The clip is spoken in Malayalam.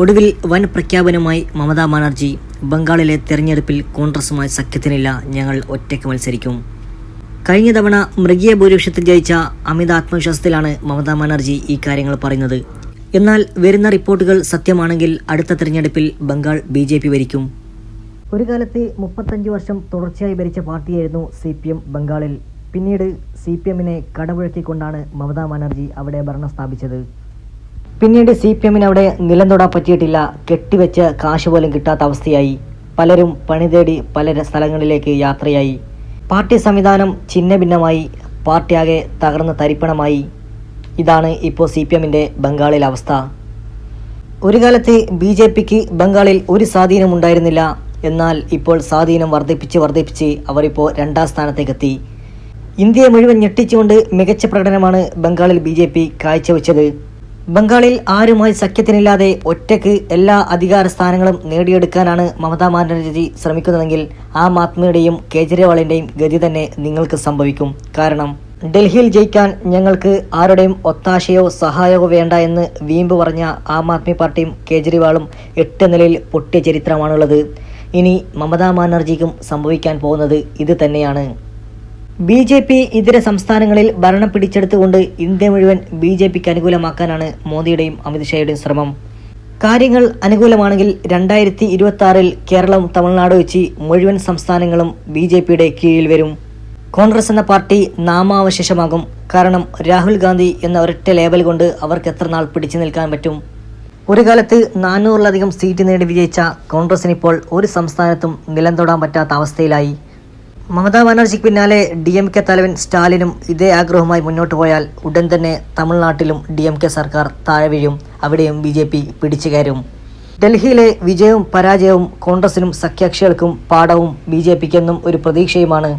ഒടുവിൽ വൻ പ്രഖ്യാപനമായി മമതാ ബാനർജി ബംഗാളിലെ തെരഞ്ഞെടുപ്പിൽ കോൺഗ്രസുമായി സഖ്യത്തിനില്ല ഞങ്ങൾ ഒറ്റയ്ക്ക് മത്സരിക്കും. കഴിഞ്ഞ തവണ മൃഗീയ ഭൂരിപക്ഷത്തിൽ ജയിച്ച അമിത ആത്മവിശ്വാസത്തിലാണ് മമതാ ബാനർജി ഈ കാര്യങ്ങൾ പറയുന്നത്. എന്നാൽ വരുന്ന റിപ്പോർട്ടുകൾ സത്യമാണെങ്കിൽ അടുത്ത തെരഞ്ഞെടുപ്പിൽ ബംഗാൾ ബി ജെ പി ഭരിക്കും. ഒരു കാലത്ത് മുപ്പത്തഞ്ച് വർഷം തുടർച്ചയായി ഭരിച്ച പാർട്ടിയായിരുന്നു സി പി എം ബംഗാളിൽ. പിന്നീട് സി പി എമ്മിനെ കടപുഴക്കിക്കൊണ്ടാണ് മമതാ ബാനർജി അവിടെ ഭരണം സ്ഥാപിച്ചത്. പിന്നീട് സി പി എമ്മിന് അവിടെ നിലം പറ്റിയിട്ടില്ല. കെട്ടിവെച്ച് കാശ് പോലും കിട്ടാത്ത അവസ്ഥയായി. പലരും പണി തേടി പല സ്ഥലങ്ങളിലേക്ക് യാത്രയായി. പാർട്ടി സംവിധാനം ഛിന്ന ഭിന്നമായി പാർട്ടിയാകെ തകർന്ന് തരിപ്പണമായി. ഇതാണ് ഇപ്പോൾ സി പി എമ്മിന്റെ ബംഗാളിലെ അവസ്ഥ. ഒരു കാലത്ത് ബി ജെ പിക്ക് ബംഗാളിൽ ഒരു സ്വാധീനം ഉണ്ടായിരുന്നില്ല. എന്നാൽ ഇപ്പോൾ സ്വാധീനം വർദ്ധിപ്പിച്ച് വർദ്ധിപ്പിച്ച് അവരിപ്പോൾ രണ്ടാം സ്ഥാനത്തേക്കെത്തി. ഇന്ത്യയെ മുഴുവൻ ഞെട്ടിച്ചുകൊണ്ട് മികച്ച പ്രകടനമാണ് ബംഗാളിൽ ബി ജെ പി കാഴ്ചവെച്ചത്. ബംഗാളിൽ ആരുമായി സഖ്യത്തിനില്ലാതെ ഒറ്റയ്ക്ക് എല്ലാ അധികാര സ്ഥാനങ്ങളും നേടിയെടുക്കാനാണ് മമതാ ബാനർജി ശ്രമിക്കുന്നതെങ്കിൽ ആം ആദ്മിയുടെയും കേജ്രിവാളിന്റെയും ഗതി തന്നെ നിങ്ങൾക്ക് സംഭവിക്കും. കാരണം ഡൽഹിയിൽ ജയിക്കാൻ ഞങ്ങൾക്ക് ആരുടെയും ഒത്താശയോ സഹായമോ വേണ്ട എന്ന് വീമ്പ് പറഞ്ഞ ആം ആദ്മി പാർട്ടിയും കേജ്രിവാളും എട്ട് നിലയിൽ പൊട്ടിയ ചരിത്രമാണുള്ളത്. ഇനി മമതാ ബാനർജിക്കും സംഭവിക്കാൻ പോകുന്നത് ഇത് തന്നെയാണ്. ബി ജെ പി ഇതര സംസ്ഥാനങ്ങളിൽ ഭരണം പിടിച്ചെടുത്തുകൊണ്ട് ഇന്ത്യ മുഴുവൻ ബി ജെ പിക്ക് അനുകൂലമാക്കാനാണ് മോദിയുടെയും അമിത്ഷായുടെയും ശ്രമം. കാര്യങ്ങൾ അനുകൂലമാണെങ്കിൽ രണ്ടായിരത്തി ഇരുപത്തി ആറിൽ കേരളം തമിഴ്നാട് വെച്ച് മുഴുവൻ സംസ്ഥാനങ്ങളും ബി ജെ പിയുടെ കീഴിൽ വരും. കോൺഗ്രസ് എന്ന പാർട്ടി നാമാവശേഷമാകും. കാരണം രാഹുൽ ഗാന്ധി എന്ന ഒരൊറ്റ ലേബൽ കൊണ്ട് അവർക്ക് എത്ര നാൾ പിടിച്ചു നിൽക്കാൻ പറ്റും? ഒരു കാലത്ത് നാനൂറിലധികം സീറ്റ് നേടി വിജയിച്ച കോൺഗ്രസിനിപ്പോൾ ഒരു സംസ്ഥാനത്തും നിലം തൊടാൻ പറ്റാത്ത അവസ്ഥയിലായി. മമതാ ബാനർജിക്ക് പിന്നാലെ ഡി എം കെ തലവൻ സ്റ്റാലിനും ഇതേ ആഗ്രഹവുമായി മുന്നോട്ട് പോയാൽ ഉടൻ തന്നെ തമിഴ്നാട്ടിലും ഡി എം കെ സർക്കാർ താഴെ വീഴും. അവിടെയും ബി ജെ പി പിടിച്ചു കയറും. ഡൽഹിയിലെ വിജയവും പരാജയവും കോൺഗ്രസിനും സഖ്യകക്ഷികൾക്കും പാഠവും ബി ജെ പിക്കെന്നും ഒരു പ്രതീക്ഷയുമാണ്.